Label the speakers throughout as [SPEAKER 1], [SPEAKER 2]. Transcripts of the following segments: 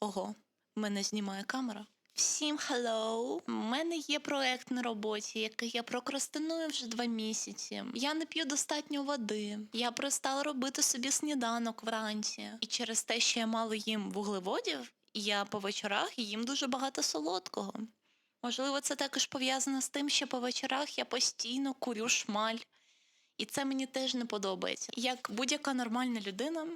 [SPEAKER 1] Ого, мене знімає камера. Всім hello! У мене є проект на роботі, який я прокрастиную вже два місяці. Я не п'ю достатньо води. Я перестала робити собі сніданок вранці. І через те, що я мало їм вуглеводів, я по вечорах їм дуже багато солодкого. Можливо, це також пов'язано з тим, що по вечорах я постійно курю шмаль. І це мені теж не подобається. Як будь-яка нормальна людина,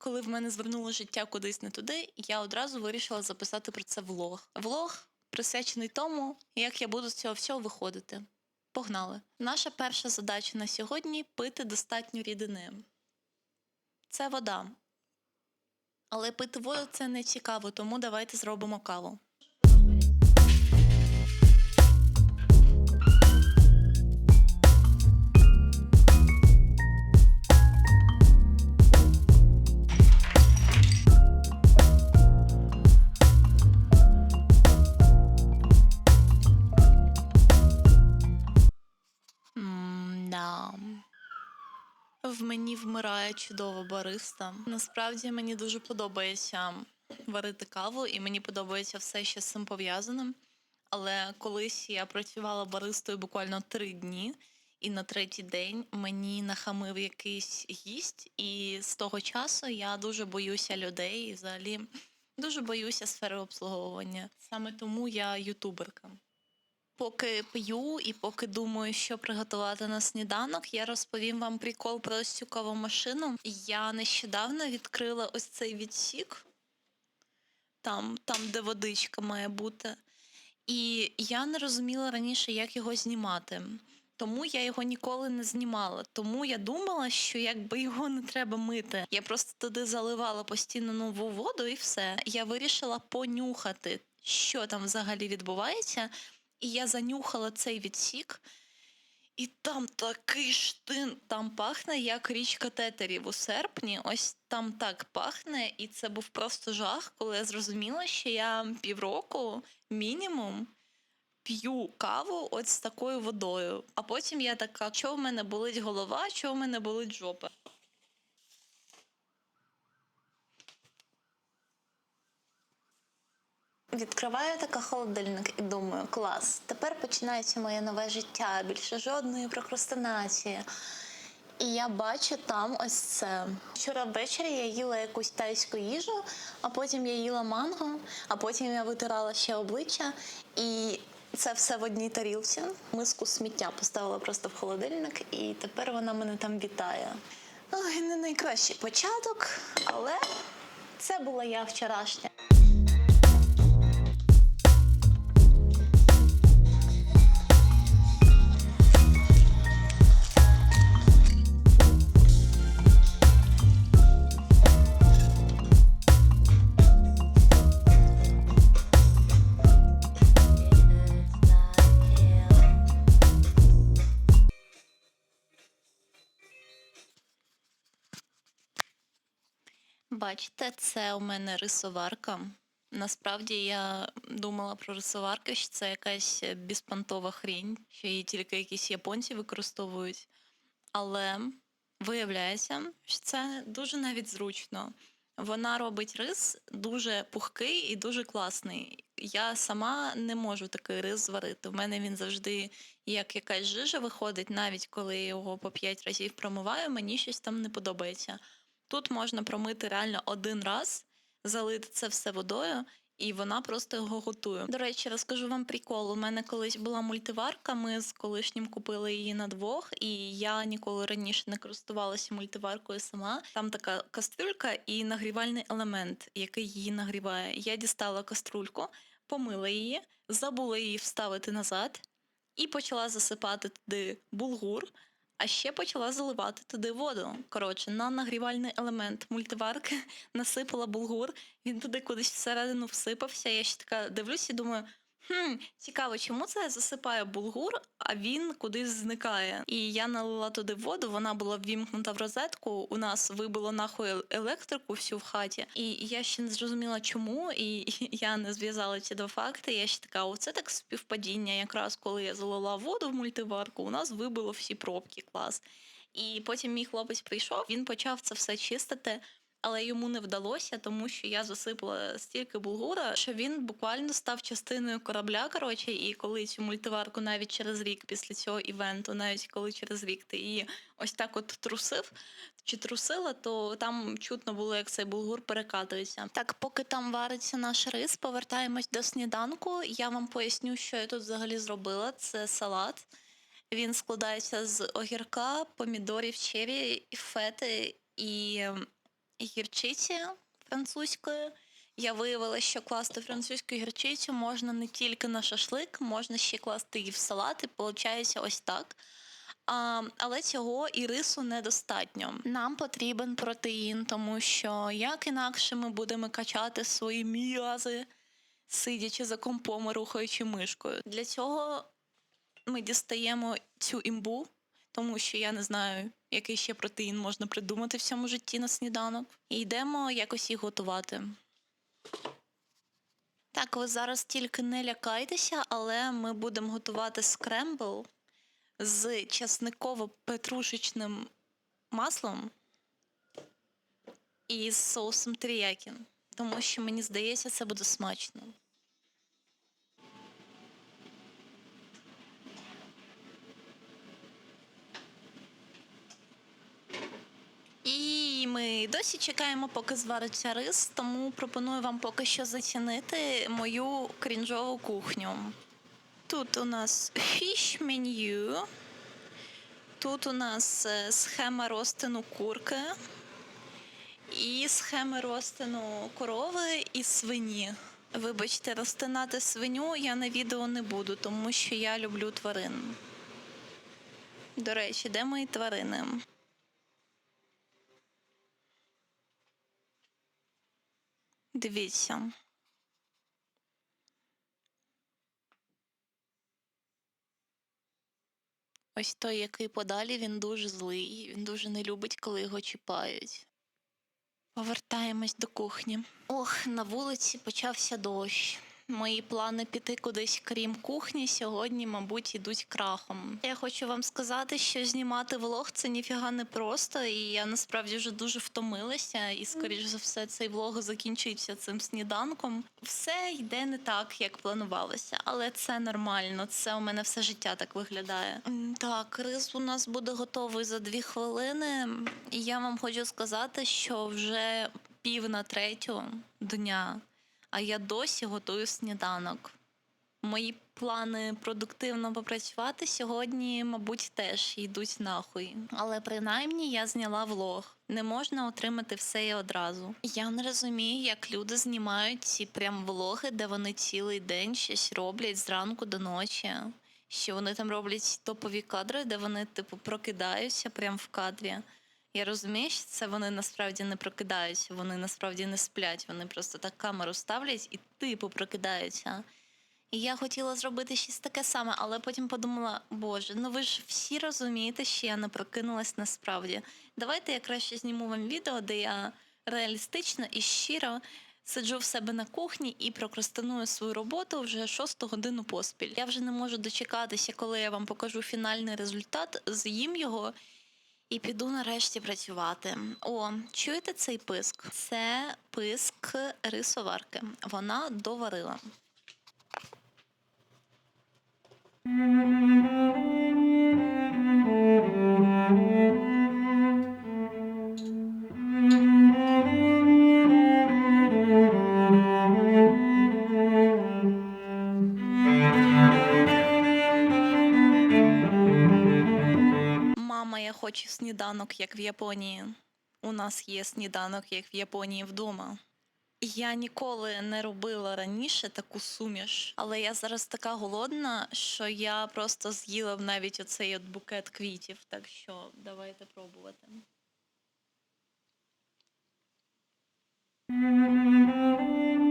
[SPEAKER 1] коли в мене звернуло життя кудись не туди, я одразу вирішила записати про це влог. Влог присвячений тому, як я буду з цього всього виходити. Погнали! Наша перша задача на сьогодні пити достатньо рідини. Це вода. Але пити воду це не цікаво, тому давайте зробимо каву. Мені вмирає чудова бариста. Насправді мені дуже подобається варити каву, і мені подобається все, що з цим пов'язане. Але колись я працювала баристою буквально три дні, і на третій день мені нахамив якийсь гість, і з того часу я дуже боюся людей і взагалі дуже боюся сфери обслуговування. Саме тому я ютуберка. Поки п'ю і поки думаю, що приготувати на сніданок, я розповім вам прикол про ось цю кавомашину. Я нещодавно відкрила ось цей відсік, там, там, де водичка має бути. І я не розуміла раніше, як його знімати. Тому я його ніколи не знімала. Тому я думала, що якби його не треба мити. Я просто туди заливала постійно нову воду і все. Я вирішила понюхати, що там взагалі відбувається. І я занюхала цей відсік, і там такий штин, там пахне, як річка тетерів у серпні. Ось там так пахне, і це був просто жах, коли я зрозуміла, що я півроку мінімум п'ю каву ось з такою водою. А потім я така, що в мене болить голова, що в мене болить жопа. Відкриваю така холодильник і думаю, клас, тепер починається моє нове життя, більше жодної прокрастинації. І я бачу там ось це. Вчора ввечері я їла якусь тайську їжу, а потім я їла манго, а потім я витирала ще обличчя. І це все в одній тарілці. Миску сміття поставила просто в холодильник, і тепер вона мене там вітає. Ой, не найкращий початок, але це була я вчорашня. Бачите, це у мене рисоварка. Насправді я думала про рисоварки, що це якась безпонтова хрінь, що її тільки якісь японці використовують. Але виявляється, що це дуже навіть зручно. Вона робить рис дуже пухкий і дуже класний. Я сама не можу такий рис зварити. У мене він завжди як якась жижа виходить, навіть коли я його по 5 разів промиваю, мені щось там не подобається. Тут можна промити реально один раз, залити це все водою, і вона просто його готує. До речі, розкажу вам прикол. У мене колись була мультиварка. Ми з колишнім купили її на двох, і я ніколи раніше не користувалася мультиваркою сама. Там така кастрюлька і нагрівальний елемент, який її нагріває. Я дістала каструльку, помила її, забула її вставити назад і почала засипати туди булгур. А ще почала заливати туди воду. Коротше, на нагрівальний елемент мультиварки насипала булгур, він туди кудись всередину всипався. Я ще така дивлюся і думаю. Хм, цікаво, чому це я засипаю булгур, а він кудись зникає. І я налила туди воду, вона була ввімкнута в розетку. У нас вибило нахуй електрику всю в хаті. І я ще не зрозуміла, чому, і я не зв'язала ці два факти. Я ще така, оце так співпадіння. Якраз коли я залила воду в мультиварку, у нас вибило всі пробки клас. І потім мій хлопець прийшов, він почав це все чистити. Але йому не вдалося, тому що я засипала стільки булгура, що він буквально став частиною корабля. Коротше, і коли цю мультиварку навіть через рік після цього івенту, навіть коли через рік ти її ось так от трусив чи трусила, то там чутно було, як цей булгур перекатується. Так, поки там вариться наш рис, повертаємось до сніданку. Я вам поясню, що я тут взагалі зробила. Це салат. Він складається з огірка, помідорів, чері, фети і гірчиці французької. Я виявила, що класти французьку гірчицю можна не тільки на шашлик, можна ще класти її в салат, і виходить ось так. А, але цього і рису недостатньо. Нам потрібен протеїн, тому що як інакше ми будемо качати свої м'язи, сидячи за компом і рухаючи мишкою. Для цього ми дістаємо цю імбу, тому що я не знаю, який ще протеїн можна придумати в цьому житті на сніданок. І йдемо якось їх готувати. Так, ви зараз тільки не лякайтеся, але ми будемо готувати скрембл з часниково-петрушечним маслом і з соусом теріякі. Тому що мені здається, це буде смачно. І ми досі чекаємо, поки звариться рис, тому пропоную вам поки що зацінити мою крінжову кухню. Тут у нас фіш меню. Тут у нас е, схема розтину курки і схеми розтину корови і свині. Вибачте, розтинати свиню я на відео не буду, тому що я люблю тварин. До речі, де мої тварини? Дивіться. Ось той, який подалі, він дуже злий. Він дуже не любить, коли його чіпають. Повертаємось до кухні. Ох, на вулиці почався дощ. Мої плани піти кудись, крім кухні, сьогодні, мабуть, ідуть крахом. Я хочу вам сказати, що знімати влог це ніфіга не просто, і я насправді вже дуже втомилася. І, скоріш за все, цей влог закінчиться цим сніданком. Все йде не так, як планувалося, але це нормально. Це у мене все життя так виглядає. Так, рис у нас буде готовий за дві хвилини. І я вам хочу сказати, що вже пів на третю дня а я досі готую сніданок. Мої плани продуктивно попрацювати сьогодні, мабуть, теж йдуть нахуй. Але принаймні я зняла влог. Не можна отримати все і одразу. Я не розумію, як люди знімають ці прям влоги, де вони цілий день щось роблять зранку до ночі. Що вони там роблять топові кадри, де вони, типу, прокидаються прямо в кадрі. Я розумію, що це вони насправді не прокидаються, вони насправді не сплять. Вони просто так камеру ставлять і типу прокидаються. І я хотіла зробити щось таке саме, але потім подумала: Боже, ну ви ж всі розумієте, що я не прокинулась насправді. Давайте я краще зніму вам відео, де я реалістично і щиро сиджу в себе на кухні і прокрастиную свою роботу вже шосту годину поспіль. Я вже не можу дочекатися, коли я вам покажу фінальний результат, з'їм його. І піду нарешті працювати. О, чуєте цей писк? Це писк рисоварки. Вона доварила. Мама, сніданок, як в Японії. У нас є сніданок, як в Японії вдома. Я ніколи не робила раніше таку суміш, але я зараз така голодна, що я просто з'їла б навіть оцей от букет квітів. Так що давайте пробувати.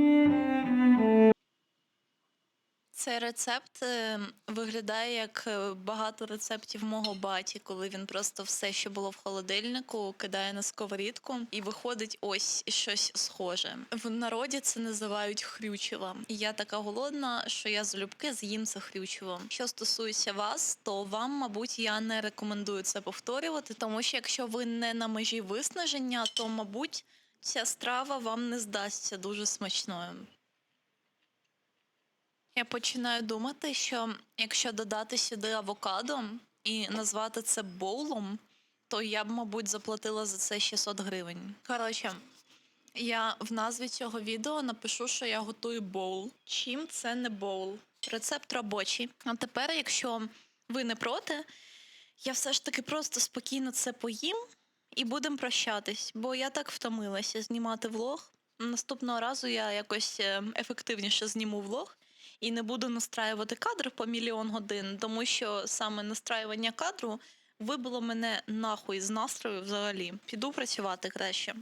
[SPEAKER 1] Цей рецепт е, виглядає як е, багато рецептів мого баті, коли він просто все, що було в холодильнику, кидає на сковорідку, і виходить ось щось схоже. В народі це називають хрючево. І я така голодна, що я залюбки з'їм це хрючево. Що стосується вас, то вам, мабуть, я не рекомендую це повторювати, тому що якщо ви не на межі виснаження, то мабуть. ця страва вам не здасться дуже смачною. Я починаю думати, що якщо додати сюди авокадо і назвати це боулом, то я б, мабуть, заплатила за це 600 гривень. Коротше, я в назві цього відео напишу, що я готую боул. Чим це не боул? Рецепт робочий. А тепер, якщо ви не проти, я все ж таки просто спокійно це поїм і будемо прощатись, бо я так втомилася знімати влог. Наступного разу я якось е, ефективніше зніму влог і не буду настраювати кадр по мільйон годин, тому що саме настраювання кадру вибило мене нахуй з настрою взагалі. Піду працювати краще.